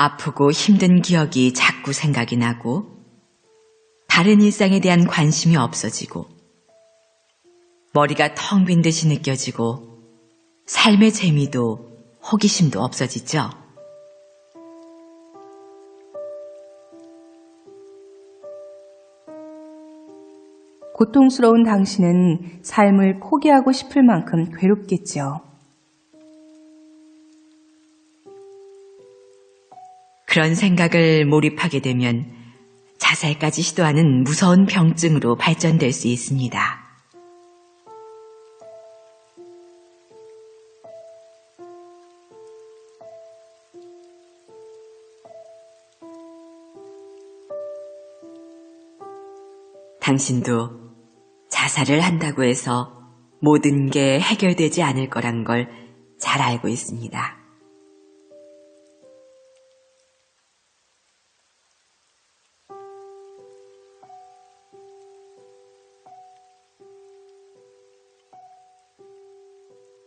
아프고 힘든 기억이 자꾸 생각이 나고, 다른 일상에 대한 관심이 없어지고, 머리가 텅 빈 듯이 느껴지고, 삶의 재미도 호기심도 없어지죠. 고통스러운 당신은 삶을 포기하고 싶을 만큼 괴롭겠죠. 그런 생각을 몰입하게 되면 자살까지 시도하는 무서운 병증으로 발전될 수 있습니다. 당신도 자살을 한다고 해서 모든 게 해결되지 않을 거란 걸 잘 알고 있습니다.